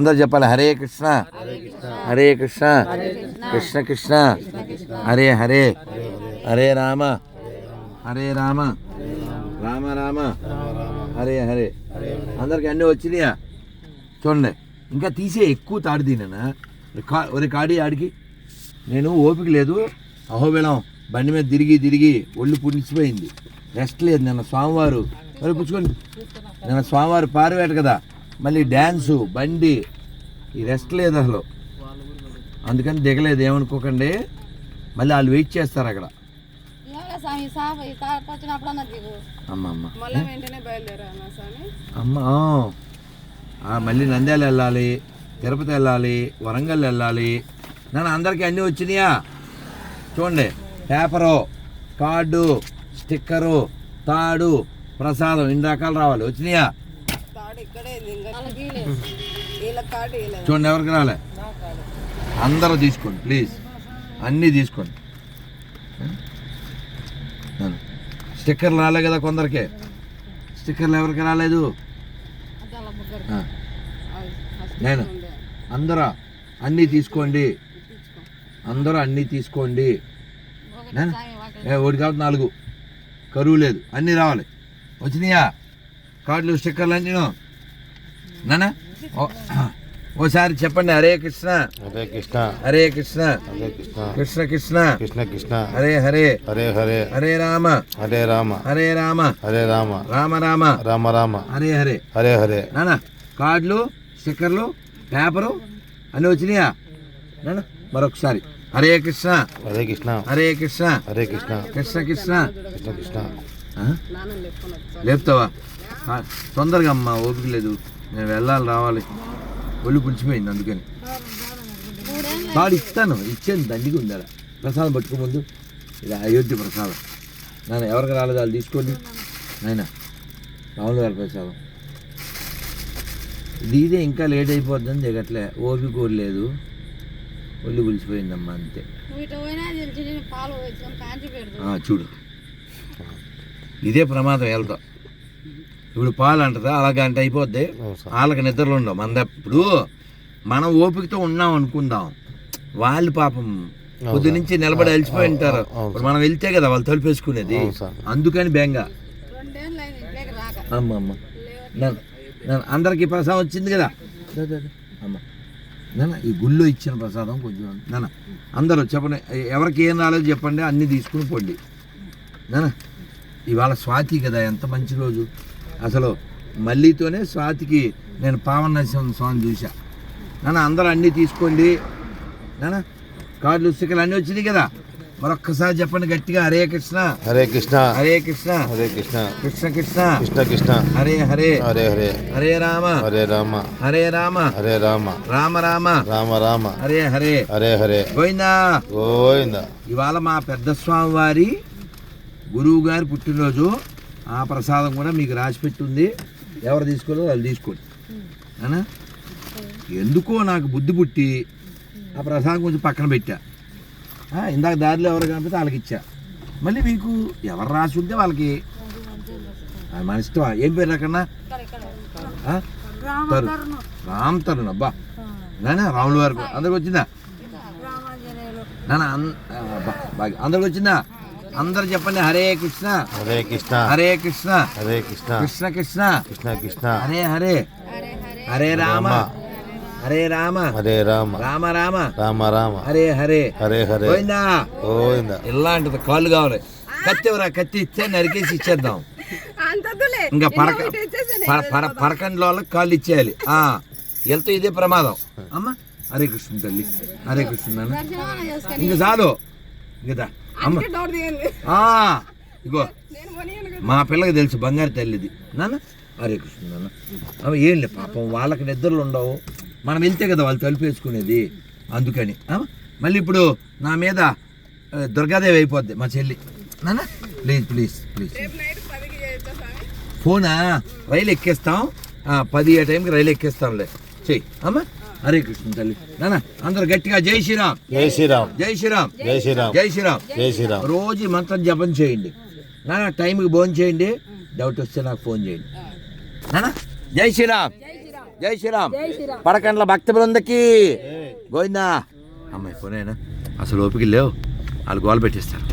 అందరు చెప్పాలి హరే కృష్ణ. హరే కృష్ణ. కృష్ణ కృష్ణ. హరే హరే. హరే రామ. హరే రామ. రామ రామ. హరే హరే. అందరికి అన్నీ వచ్చినాయా? చూడండి ఇంకా తీసే ఎక్కువ తాడు దీనన్నా ఒరే కాడి ఆడికి. నేను ఓపిక లేదు. అహోబిలం బండి మీద తిరిగి తిరిగి ఒళ్ళు పుడిచిపోయింది. రెస్ట్ లేదు నిన్న స్వామివారు. మరి పుచ్చుకోండి నిన్న స్వామివారు పారివేట కదా. మళ్ళీ డ్యాన్సు బండి ఈ రెస్ట్ లేదు అసలు. అందుకని దిగలేదు ఏమనుకోకండి. మళ్ళీ వాళ్ళు వెయిట్ చేస్తారు అక్కడ. అమ్మ మళ్ళీ నంద్యాల వెళ్ళాలి తిరుపతి వెళ్ళాలి వరంగల్ వెళ్ళాలి. నన్ను అందరికీ అన్నీ వచ్చినాయా? చూడండి పేపరు కార్డు స్టిక్కరు తాడు ప్రసాదం ఇన్ని రకాలు రావాలి. వచ్చినాయా? చూడండి ఎవరికి రాలే? అందరూ తీసుకోండి ప్లీజ్ అన్నీ తీసుకోండి. స్టిక్కర్లు రాలే కదా కొందరికి? స్టిక్కర్లు ఎవరికి రాలేదు? నేను. అందరూ? అన్నీ తీసుకోండి. అందరూ అన్నీ తీసుకోండి. ఒకటి కాబట్టి నాలుగు. కరువు లేదు. అన్నీ రావాలి. వచ్చినాయా? కార్డులు స్టిక్కర్లు అన్నీ నానా? ఓసారి చెప్పండి హరే కృష్ణ. హరే కృష్ణ. హరే కృష్ణ. హరే కృష్ణ. కృష్ణ కృష్ణ. కృష్ణ కృష్ణ. హరే హరే. హరే హరే. హరే రామ. హరే రామ. హరే రామ. హరే రామ. రామ రామ. రామ రామ. హరే హరే. హరే హరే. నానా కార్డులు స్టిక్కర్లు పేపరు అన్నీ వచ్చినాయా? నానా మరొకసారి. హరే కృష్ణ. హరే కృష్ణ. హరే కృష్ణ. హరే కృష్ణ. కృష్ణ కృష్ణ. కృష్ణ కృష్ణ? లేపుతావా? తొందరగా అమ్మా ఓపిక లేదు. నేను వెళ్ళాలి రావాలి. ఒళ్ళు పులిచిపోయింది అందుకని. తాడు ఇస్తాను ఇచ్చాను దండిగా ఉంది ఆడ. ప్రసాదం పట్టుకో ముందు. ఇది అయోధ్య ప్రసాదం. నాన్న ఎవరికి రాలేదు వాళ్ళు తీసుకోండి. నాయన రాములు గారి ప్రసాదం. ఇది ఇదే ఇంకా లేట్ అయిపోద్దని దిగట్లే. ఓపిక లేదు. ఒళ్ళు పులిచిపోయిందమ్మా అంతే. చూడు. ఇదే ప్రమాదం వెళ్తాం. ఇప్పుడు పాలు అంటదా? అలాగ అంటే అయిపోద్ది. వాళ్ళకి నిద్రలు ఉండవు. మన ఇప్పుడు మనం ఓపికతో ఉన్నాం అనుకుందాం. వాళ్ళు పాపం పొద్దు నుంచి నిలబడి అలసిపోయి ఉంటారు. ఇప్పుడు మనం వెళ్తే కదా వాళ్ళు తలుపేసుకునేది. అందుకని బెంగ. అమ్మ అమ్మ. నన్ను నన్ను అందరికీ ప్రసాదం వచ్చింది కదా. అమ్మ. నాన్న ఈ గుళ్ళో ఇచ్చిన ప్రసాదం కొంచెం నాన్న అందరూ చెప్పండి. ఎవరికి ఏం రాలేదు చెప్పండి. అన్నీ తీసుకుని పొండి. నాన్న ఇవాళ స్వాతి కదా ఎంత మంచి రోజు. అసలు మళ్ళీతోనే స్వాతికి నేను పావన నరసింహ స్వామి చూసా నాన్న అందరూ అన్నీ తీసుకోండి. నాన్న కార్డులు స్టిక్కర్లు అన్నీ వచ్చినాయి కదా? మరొక్కసారి చెప్పండి గట్టిగా. హరే కృష్ణ. హరే కృష్ణ. హరే కృష్ణ. హరే కృష్ణ. కృష్ణ కృష్ణ. కృష్ణ కృష్ణ. హరే హరే. హరే హరే. హరే రామ. హరే రామ. హరే రామ. హరే రామ. రామ రామ. రామ రామ. హరే హరే. హరే హరే. గోవిందా. గోవింద. ఇవాళ మా పెద్ద స్వామి వారి గురువు గారి పుట్టినరోజు. ఆ ప్రసాదం కూడా మీకు రాసి పెట్టుంది. ఎవరు తీసుకోలో వాళ్ళు తీసుకోండి. అనా? ఎందుకో నాకు బుద్ధి పుట్టి ఆ ప్రసాదం కొంచెం పక్కన పెట్టా. ఇందాక దారిలో ఎవరు కనిపితే వాళ్ళకి ఇచ్చా. మళ్ళీ మీకు ఎవరు రాసి ఉంటే వాళ్ళకి మన ఇష్టం ఏం పేరు అక్కడన్నా ఆ? తరుణ్. రామ్ తరుణ్ అబ్బా. నానా రాముల వారికి అందరికి వచ్చిందా? ఆ, అబ్బా, బాగా అందరికి వచ్చిందా? అందరు చెప్పండి హరే కృష్ణ. హరే కృష్ణ. హరే కృష్ణ. హరే కృష్ణ. కృష్ణ కృష్ణ. కృష్ణ కృష్ణ. హరే హరే. హరే రామ. హరే రామ. హరే రామ. రామ రామ. రామ రామ. హరే హరే. హరే హరే. పోయిందా గోవింద. ఇలాంటిది కాళ్ళు కావాలి. కత్తి ఎవరా? కత్తి ఇస్తే నరికేసి ఇచ్చేద్దాం. అంతదులే ఇంకా పరక పర పర పరకండ్ల వాళ్ళకి కాళ్ళు ఇచ్చేయాలి. ఆ వెళ్తే ఇదే ప్రమాదం. అమ్మ. హరే కృష్ణ తల్లి. హరే కృష్ణ ఇంక చాలు. ఇంకదా ఇగో మా పిల్లకి తెలుసు బంగారు తల్లిది. నాన్న హరే కృష్ణ నాన్న. అవి ఏం లే పాపం వాళ్ళకి నిద్రలు ఉండవు. మనం వెళ్తే కదా వాళ్ళు తలుపేసుకునేది అందుకని ఆ? మళ్ళీ ఇప్పుడు నా మీద దుర్గాదేవి అయిపోద్ది మా చెల్లి. నాన్న ప్లీజ్ ప్లీజ్ ప్లీజ్ ఫోనా? రైలు ఎక్కేస్తాం. పది ఏ టైంకి రైలు ఎక్కేస్తాంలే. చెయ్యి. అమ్మ హరే కృష్ణ తల్లి నాన్న అందరు గట్టిగా జై శ్రీరామ్ జై శ్రీరామ్ జై శ్రీరామ్ జై శ్రీరామ్ జై శ్రీరామ్ జై శ్రీరామ్ రోజు మంత్రం జపం చేయండి నాన్న టైంకి ఫోన్ చేయండి డౌట్ వస్తే నాకు ఫోన్ చేయండి నాన్న జై శ్రీరామ్ జై శ్రీరామ్ పడకండ్ల భక్త బృందకి గోవిందా అమ్మాయి పోనేనా అసలు ఓపిక లేవు వాళ్ళు గోల పెట్టేస్తారు